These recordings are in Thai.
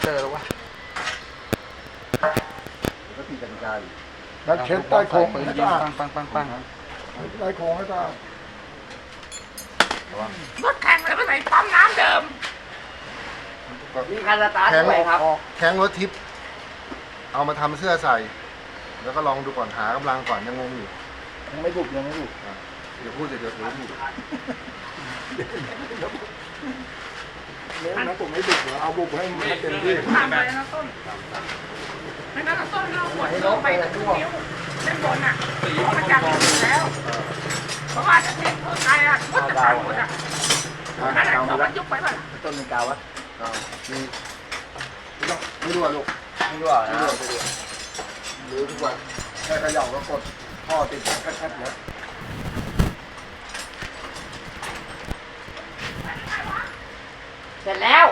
ใส่ต้องใส่ชิปเตอร์แล้ววะก็ตีกันไกลแล้วเช็ดใต้โครงปืนให้ยิงสะอาดปังปังปังปังใต้โครงให้สะอาดรถแข่งเลยไปไหนปั๊มน้ำเดิม มีการสตาร์ทแข้งด้วยครับ ออกแข้งรถทิพย์เอามาทำเสื้อใส่ แล้วก็ลองดูก่อนหากำลังก่อนยังงงอยู่ยังไม่บุกยังไม่บุกอะเดี๋ยวพูดเดี๋ยวเดี๋ยวพูด เนี่ยนะผมไม่บุกเดี๋ยวเอาบุกให้มันเต็มที่ตามไปนะต้นไม่งั้นต้นเราหัวลงไปตะคิ้วเส้นบนอะมันจับอยู่แล้ว เพราะว่าจะเทเข้าใจอะมันจะพังหมดอะนั่นแหละเรายุบไปป่ะต้นมีกาววะเอามีไม่ต้องไม่รู้อะลูกไม่รู้อะไม่รู้อะไม่รู้อะรู้ทุกวันแค่เขย่าก็กดพ่อติดแคบๆแล้ว เสร็จแล้ว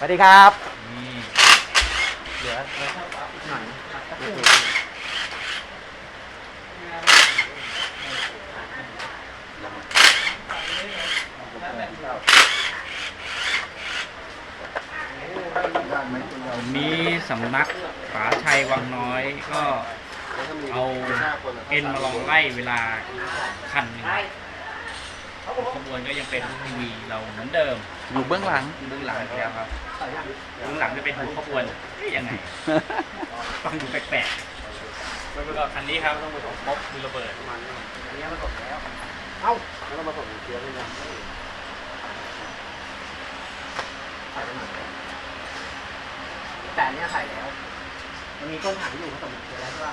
สวัสดีครับมีสำนักป๋าชัยวังน้อยก็เอาเอ็นมาลองไล่เวลาคันหนึ่ง ขบวนก็ยังเป็นทีวีเราเหมือนเดิมอยู่เบื้องหลัง เบื้องหลังแล้วครับเบื้องหลังจะเป็นหัวขบวนเอ๊ยยังไงฟังดูแปลกๆแล้วก็คันนี้ครับต้องผสมม็อบมีระเบิดแต่อันเนี้ยใส่แล้ว มันมีต้นถังอยู่ผสมเกลือแล้วใช่ป่ะ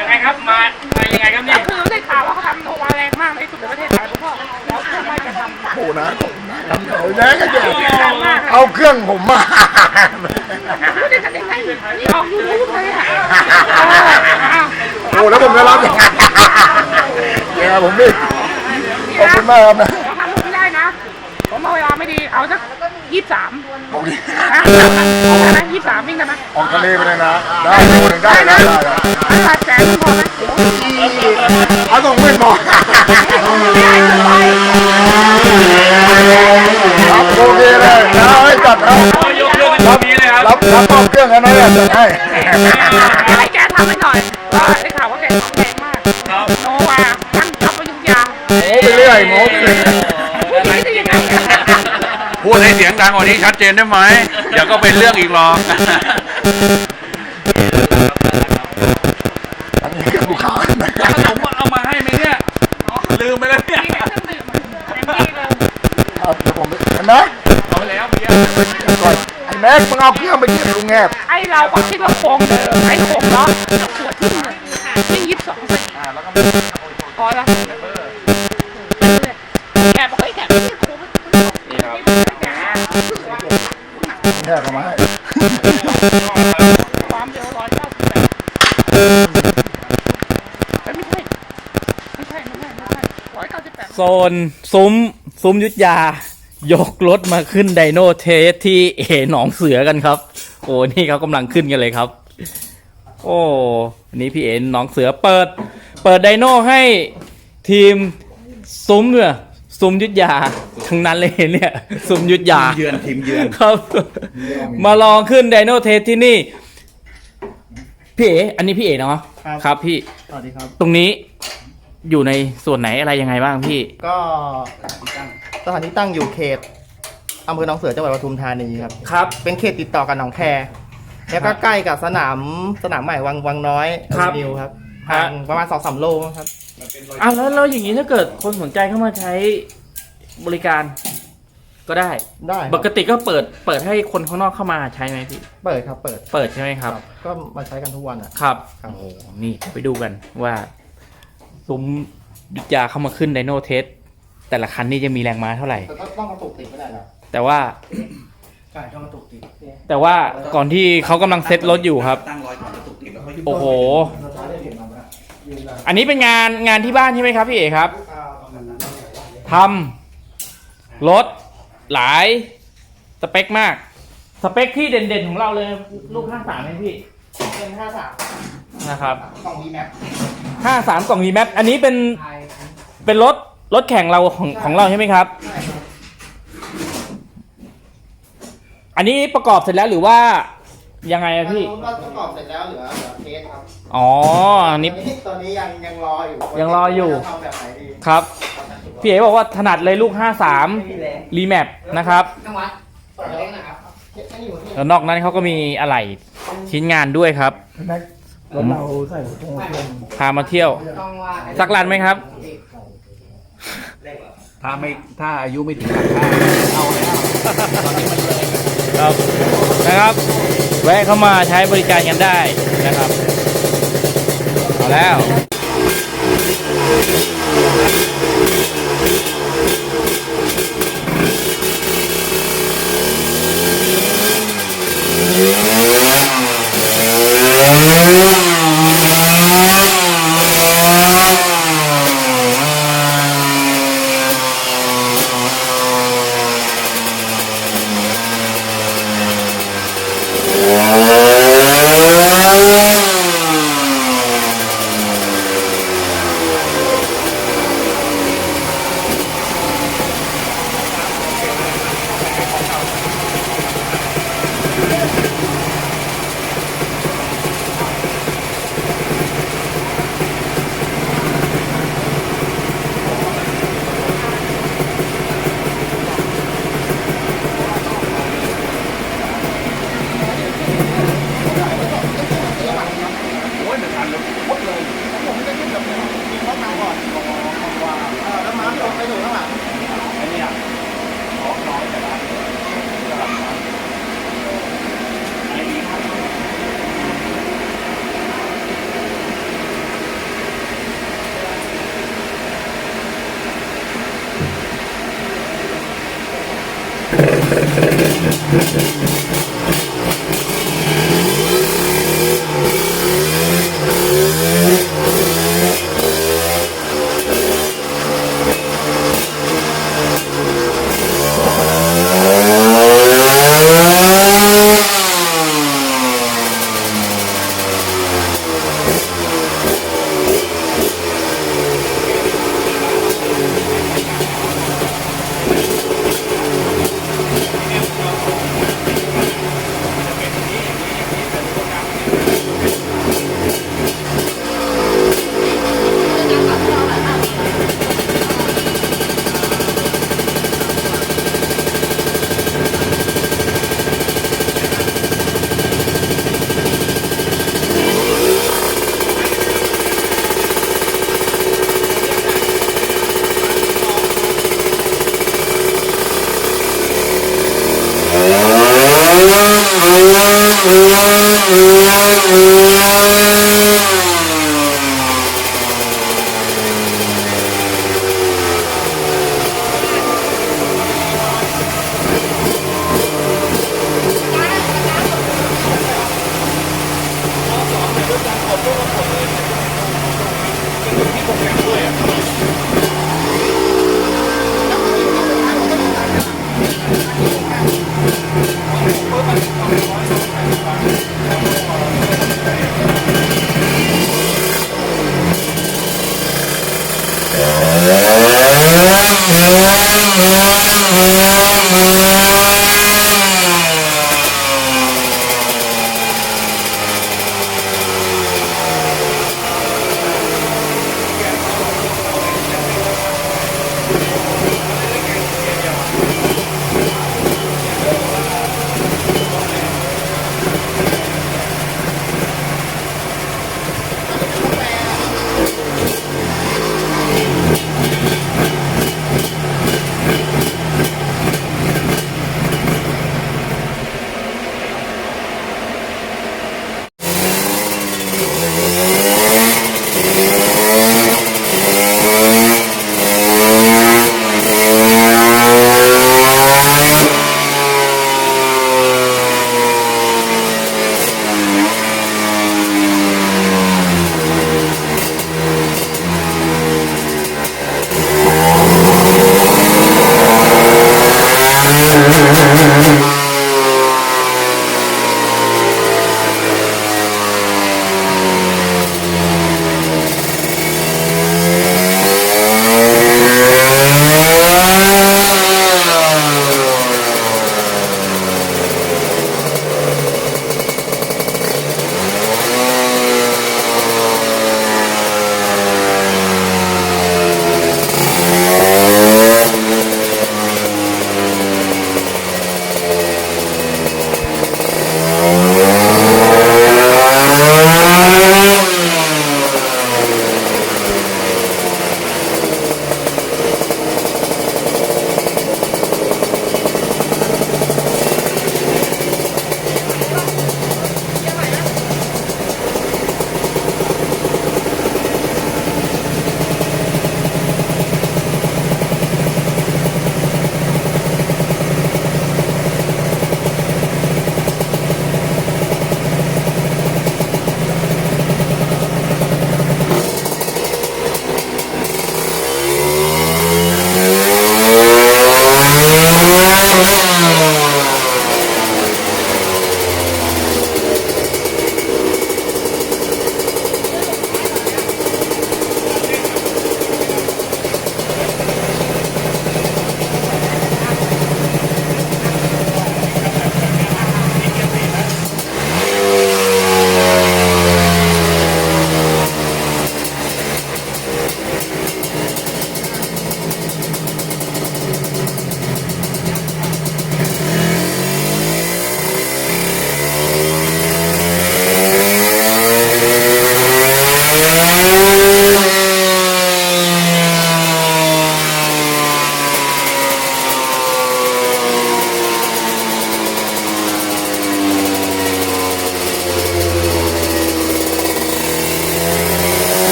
ยังไงครับมามายังไงครับเนี่ย คือได้ข่าวว่าเขาทำโนวาแรงมากในสุดในประเทศไทยพ่อแล้วทำไมจะทำ โอ้นะ ทำเขาแน่ก็แย่แรงมากเอาเครื่องผมมารู้ได้กันได้ไงนี่ออกยูทูบเลยอะโอ้แล้วผมจะรับยังไงแย่ผมดิขอบคุณมากครับนะเราทำไม่ได้นะ ผมเอาเวลาไม่ดี เอาสักยี่สิบสามโอ้ดินะนะยี่สิบสามวิ่งได้ไหมออกทะเลไปเลยนะ ได้โลนึงได้ได้ได้ได้ไม่ขาดแสนพอไหมเอาส่งไม่พอ ยกเรื่องเป็นนี้เลยครับรับรับมอบเครื่องอันนั้นแหละจัดให้ให้แกทำให้หน่อยได้ข่าวว่าแกของแรงมากโนวาตั้งจับไปยุกยาโม้ไปเรื่อยโม้ไปเรื่อยพูดได้ยังไงพูดให้เสียงดังกว่านี้ชัดเจนได้ไหมเดี๋ยวก็เป็นเรื่องอีกหรอก อันนี้คือลูกค้านะ ผมว่าเอามาให้ไหมเนี่ยอ๋อลืมไปแล้วเนี่ย นี่แค่เครื่องดื่มเต็มที่เลย ครับเดี๋ยวผมเห็นไหม เอาไปแล้วเบีย ร์ก่อนไอ้แม็กมึงเอาเครื่องไปเก็บลุงแงบไอ้เราก็คิดว่าโคงเดิมไอ้โคงเนาะขวดที่หนึ่งยิ่งยี่สิบสองเซนพอแล้วแกบอกเฮ้ยแกไม่ได้โคงนี่ครับแกแงบเอามาให้ความเร็วร้อยเก้าสิบแปดไม่ใช่ไม่ใช่ไม่ใช่ไม่ใช่ร้อยเก้าสิบแปดโซนซุ้มซุ้มยุทธยา ยกรถมาขึ้นไดโนเทสที่เอหนองเสือกันครับ โอ้นี่เขากำลังขึ้นกันเลยครับ โอ้วันนี้พี่เอหนองเสือเปิด เปิดไดโนให้ทีมซุ้มเนี่ยซุ้มยุทธยาทั้งนั้นเลยเนี่ยซุ้มยุทธยา เยือนทีมเยือน ครับ มาลองขึ้นไดโนเทสที่นี่ พี่เออันนี้พี่เอเนาะครับพี่ สวัสดีครับ ตรงนี้ อยู่ในส่วนไหนอะไรยังไงบ้างพี่ ก็สถานที่ตั้งอยู่เขตอำเภอหนองเสือจังหวัดปทุมธานีครับ ครับ เป็นเขตติดต่อกับหนองแค แล้วก็ใกล้กับสนามสนามใหม่วังวังน้อยครับนิวครับฮะ ห่างประมาณสองสามโลครับ อ้าวแล้วแล้วอย่างนี้ถ้าเกิดคนสนใจเข้ามาใช้บริการ ก็ได้ ได้ครับปกติก็เปิดเปิดให้คนข้างนอกเข้ามาใช้ไหมพี่ เปิดครับเปิด เปิดใช่ไหมครับ ก็มาใช้กันทุกวันอะ ครับ ครับ โอ้โห นี่ไปดูกันว่า ซุ้มยุทธยาเข้ามาขึ้นไดโนเทสแต่ละคันนี่จะมีแรงม้าเท่าไหร่ แต่ต้องกระตุกติดไม่ได้หรอแต่ว่าใช่ต้องกระตุกติดแต่ว่าก่อนที่เขากำลังเซ็ตรถอยู่ครับ ตั้งร้อยก่อนกระตุกติดแล้วค่อยโอ้โหอันนี้เป็นงานงานที่บ้านใช่ไหมครับพี่เอกครับทำรถหลายสเปคมาก สเปคที่เด่นๆของเราเลยลูกห้าสามไหมพี่เป็นห้าสามนะครับกล่องวีแม็ก ห้าสามกล่องรีแมปอันนี้เป็นเป็นรถรถแข่งเราของของเราใช่ไหมครับ อันนี้ประกอบเสร็จแล้วหรือว่ายังไงอะพี่รู้ว่าประกอบเสร็จแล้วเหลือเหลือเทสครับอ๋ออันนี้ ตอนนี้ยังยังรออยู่ยังรออยู่ ว่าจะทำแบบไหนดีครับ พี่เอ๋บอกว่าถนัดเลยลูก 53 รีแมปนะครับจังหวัดเปิดเลยนะครับแค่นี้อยู่ที่แล้วนอกนั้นเขาก็มีอะไหล่ชิ้นงานด้วยครับ แม็ก รถเราใส่หัวโพงหัวโพงพามาเที่ยวต้องว่าสักลันไหมครับ ถ้าไม่ถ้าอายุไม่ถึงหลักห้าเอาแล้วครับนะครับ แวะเข้ามาใช้บริการกันได้นะครับ เอาแล้วแล้ว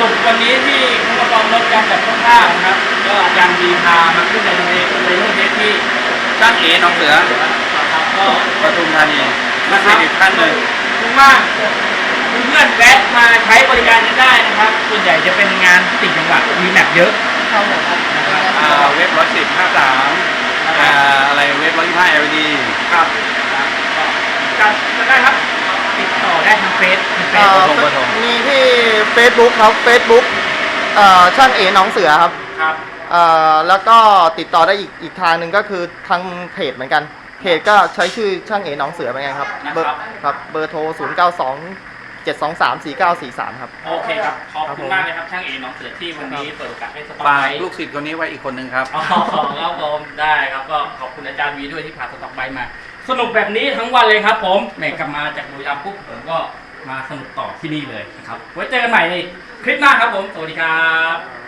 รุปวันนี้ที่คุณประกอบรถการจัดข้าวๆนะครับ ก็อาจารย์ดีพามาขึ้นในในในเรื่องเทสที่ช่างเอ๋หน้องเสือนะครับก็ปทุมธานีนักเรียนอีกท่านหนึ่งคุณมากเพื่อนๆแวะมาใช้บริการกันได้นะครับ ส่วนใหญ่จะเป็นงานติดจังหวัดมีแมปเยอะครับผมอ่าเว็บร้อยสิบห้าสามอ่าอะไรเว็บร้อยยี่ห้าเอลดีครับก็จะได้ครับ ติดต่อได้ทางเฟซทางเฟเอ่ซอโทรเบอร์โทรมีที่ Facebook ครับ Facebook เอ่อช่างเอหน้องเสือครับครับ เอ่อแล้วก็ติดต่อได้อีกอีกทางหนึ่งก็คือทางเพจเหมือนกันเพจก็ใช้ชื่อช่างเอหน้องเสือเหมือนกันครับเบอร์ครับเบอร์โทร 0 9 2 7 2 3 4 9 4 3 ครับ โอเคครับ ขอบครับคุผณมมากเลยครับช่างเอน้องเสือที่วันนี้เปิดโอกาสให้สต็อกฝากไบลูกศิษย์คนนี้ไว้อีกคนหนึ่งครับ อ๋อครับผมได้ครับก็ขอบคุณอาจารย์วีด้วยที่พาสต็อกไบมา สนุกแบบนี้ทั้งวันเลยครับผมแหม่กลับมาจากบุรีรัมย์ปุ๊บผมก็ มาสนุกต่อที่นี่เลยนะครับไว้เจอกันใหม่ในคลิปหน้าครับผม สวัสดีครับ